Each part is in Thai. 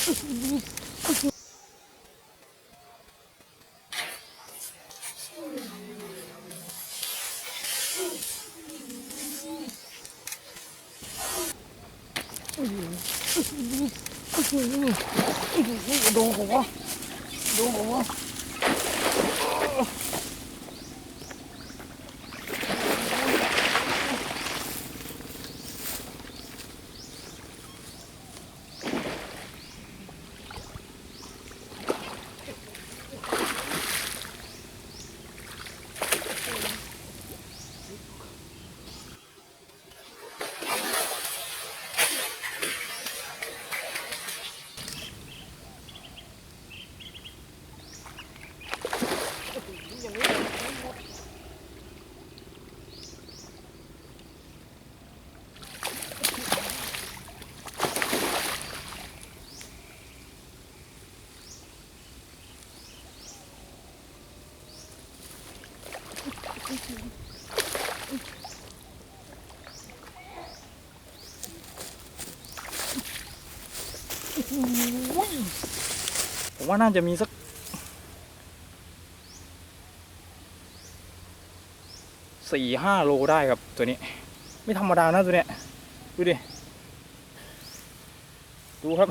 โดนผมวะโผมว่าน่าจะมีสักสี่ห้าโลได้ครับตัวนี้ ไม่ธรรมดานะตัวเนี้ย ดูดิ ดูครับ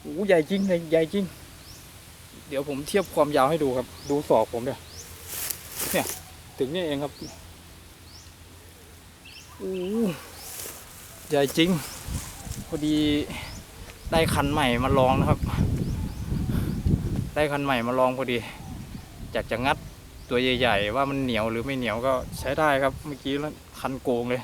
โอ้ใหญ่จริงใหญ่ใหญ่จริง เดี๋ยวผมเทียบความยาวให้ดูครับ ดูศอกผมเดี๋ยว เนี่ยถึงนี่เองครับอู้ใหญ่จริง พอดีได้คันใหม่มาลองนะครับ ได้คันใหม่มาลองพอดีอยากจะงัดตัวใหญ่ ๆ ว่ามันเหนียวหรือไม่เหนียวก็ใช้ได้ครับ เมื่อกี้แล้วคันโกงเลย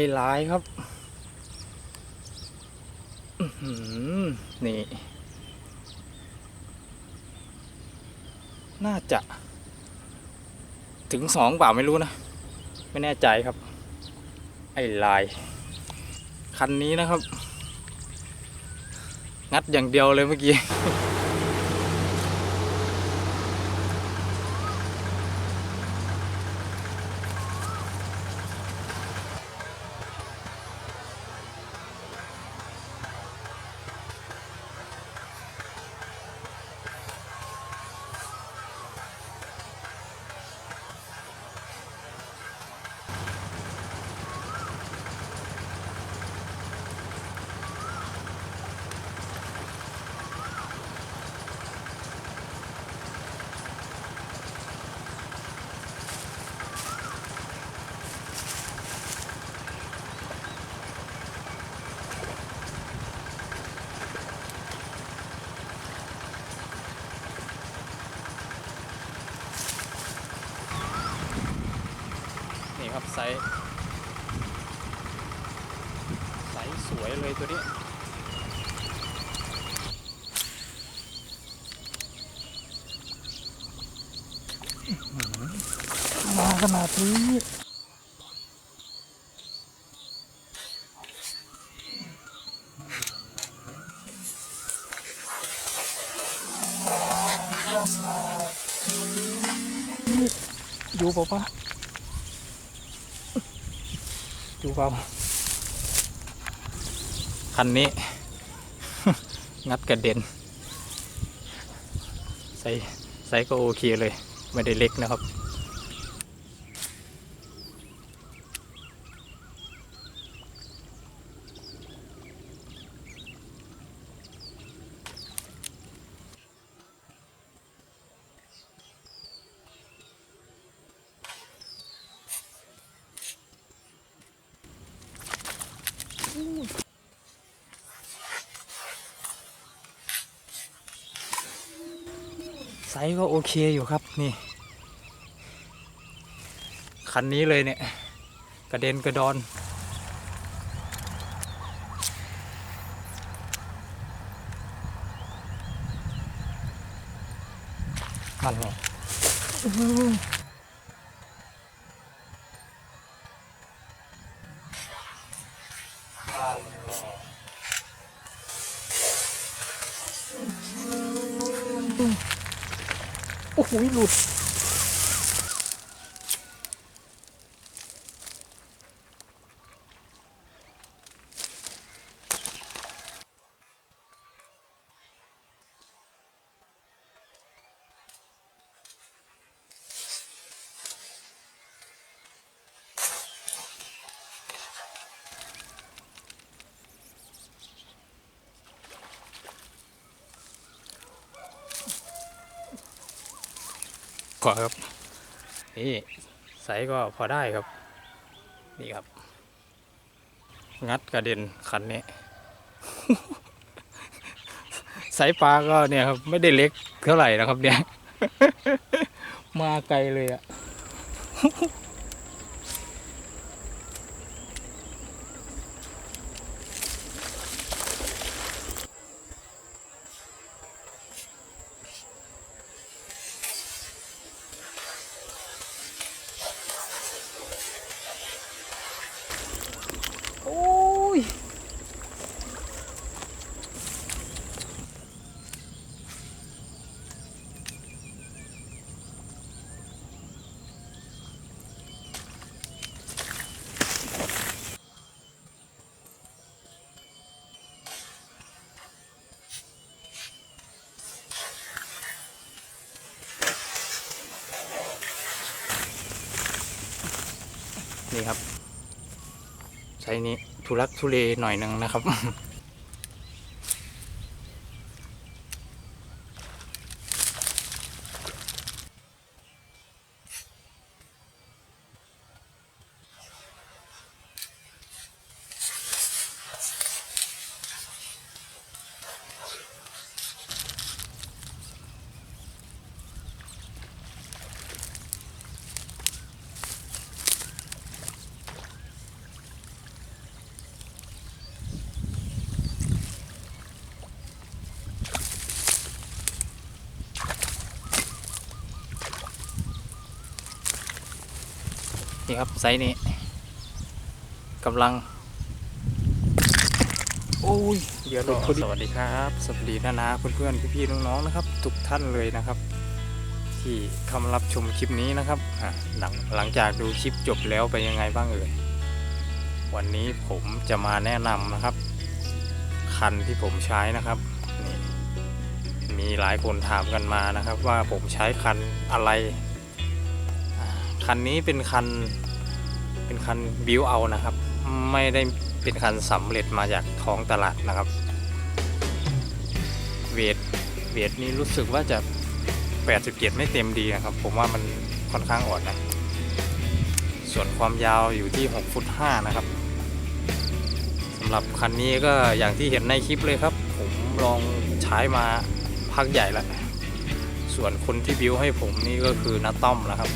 ไอ้ลายครับนี่ น่าจะ ถึงสองเปล่าไม่รู้นะ ไม่แน่ใจครับ ไอ้ลาย คันนี้นะครับ งัดอย่างเดียวเลยเมื่อกี้ ส์ไซส์สวยเลยตัวนี้มาขนาดนี้อยู่เปล่าปะ ดูเปล่าคันนี้ งัดกระเด็น ใส่ใส่ก็โอเคเลย ไม่ได้เล็กนะครับ ส์ก็โอเคอยู่ครับนี่คันนี้เลยเนี่ย กระเด็นกระดอน มันไงโอ้ยหลุด ก่อนครับ นี่ใสก็พอได้ครับ นี่ครับ งัดกระเด็นคันนี้ไซส์ปลาก็เนี่ยครับ ไม่ได้เล็กเท่าไหร่นะครับเนี่ย มาไกลเลยอะ นี่ครับใช้นี้ทุลักทุเลหน่อยหนึ่งนะครับ นี่ครับไซส์นี้กำลัง โอ้ย เดี๋ยวหลุดพอดีสวัสดีครับ สวัสดีนานาเพื่อนๆพี่ๆน้องๆนะครับ ทุกท่านเลยนะครับ ที่เข้ามารับชมคลิปนี้นะครับอะหลังหลังจากดูคลิปจบแล้วไปนยังไงบ้างเอ่ยวันนี้ผมจะมาแนะนำนะครับ คันที่ผมใช้นะครับนี่มีหลายคนถามกันมานะครับ ว่าผมใช้คันอะไรอ่า คันนี้เป็นคันเป็นคันบิวเอานะครับ ไม่ได้เป็นคันสำเร็จมาจากท้องตลาดนะครับ เวทเวทนี้รู้สึกว่าจะ 87 ไม่เต็มดีนะครับ ผมว่ามันค่อนข้างอ่อนนะ ส่วนความยาวอยู่ที่6ฟุต5นะครับสำหรับคันนี้ก็อย่างที่เห็นในคลิปเลยครับ ผมลองใช้มาพักใหญ่แล้ว ส่วนคนที่บิวให้ผมนี่ก็คือนาต้อมนะครับ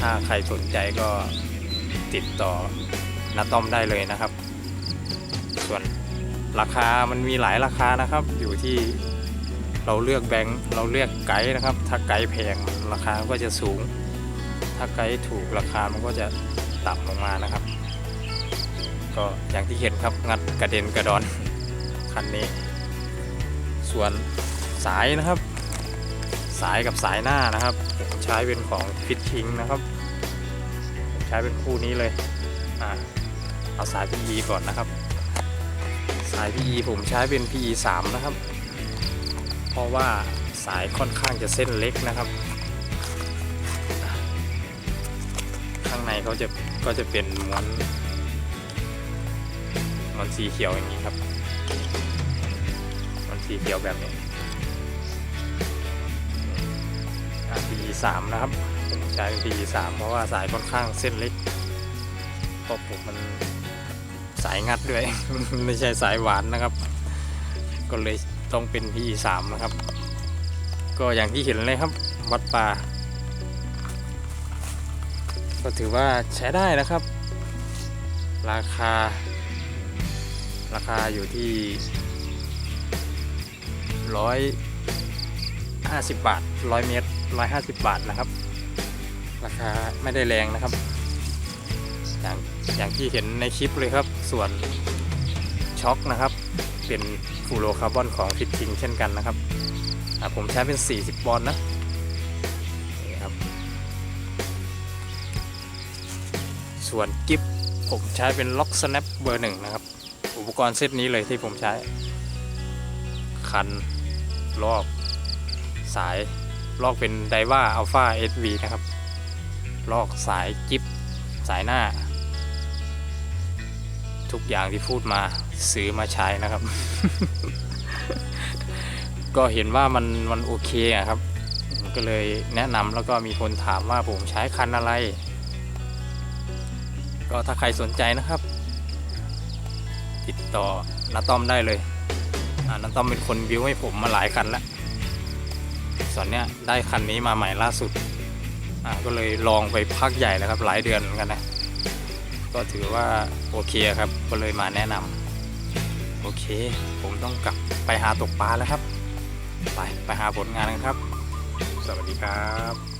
ถ้าใครสนใจก็ติดต่อนาต้อมได้เลยนะครับ ส่วนราคามันมีหลายราคานะครับ อยู่ที่เราเลือกแบงค์เราเลือกไกด์นะครับ ถ้าไกด์แพงราคาก็จะสูง ถ้าไกด์ถูกราคามันก็จะต่ำลงมานะครับ ก็อย่างที่เห็นครับงัดกระเด็นกระดอนคันนี้ ส่วนสายนะครับ สายกับสายหน้านะครับผมใช้เป็นของฟิตชิงนะครับผมใช้เป็นคู่นี้เลยอ่าเอาสาย PE ก่อนนะครับ สาย PE ผมใช้เป็น PE 3 นะครับ เพราะว่าสายค่อนข้างจะเส้นเล็กนะครับ ข้างในเขาจะก็จะเป็นม้วนม้วนสีเขียวอย่างนี้ครับม้วนสีเขียวแบบนี้ ปีสามนะครับผมใช้เป็นปีสามเพราะว่าสายค่อนข้างเส้นเล็กเพราะผมมันสายงัดด้วย ไม่ใช่สายหวานนะครับ ก็เลยต้องเป็น PE 3นะครับ ก็อย่างที่เห็นเลยครับวัดป่าก็ถือว่าใช้ได้นะครับ ราคา ราคาอยู่ที่ร้อยห้าสิบบาทร้อยเมตร ร้อยห้าสิบาทนะครับ ราคาไม่ได้แรงนะครับ อย่างอย่างที่เห็นในคลิปเลยครับ ส่วนช็อคนะครับ เป็นฟูโรคาร์บอนของฟิตทิงเช่นกันนะครับผมใช้เป็น 40 ปอนด์นะนี่ครับ ส่วนกิฟผมใช้เป็นล็อกสแนปเบอร์หนึ่งนะครับ อุปกรณ์เซตนี้เลยที่ผมใช้ คันลอกสาย ลอกเป็นไดว่าอัลฟาเอสวีนะครับ ลอกสายกิฟสายหน้า ทุกอย่างที่พูดมาซื้อมาใช้นะครับ ก็เห็นว่ามันมันโอเคอะครับก็เลยแนะนำแล้วก็มีคนถามว่าผมใช้คันอะไร ก็ถ้าใครสนใจนะครับ ติดต่อนาต้อมได้เลยนาต้อมเป็นคนบิวให้ผมมาหลายคันแล้ว ส่วนเนี้ยได้คันนี้มาใหม่ล่าสุดอ่าก็เลยลองไปพักใหญ่แล้วครับหลายเดือนเหมือนกันนะก็ถือว่าโอเคครับก็เลยมาแนะนำโอเค ผมต้องกลับไปหาตกปลาแล้วครับ ไปไปหาผลงานกันครับ สวัสดีครับ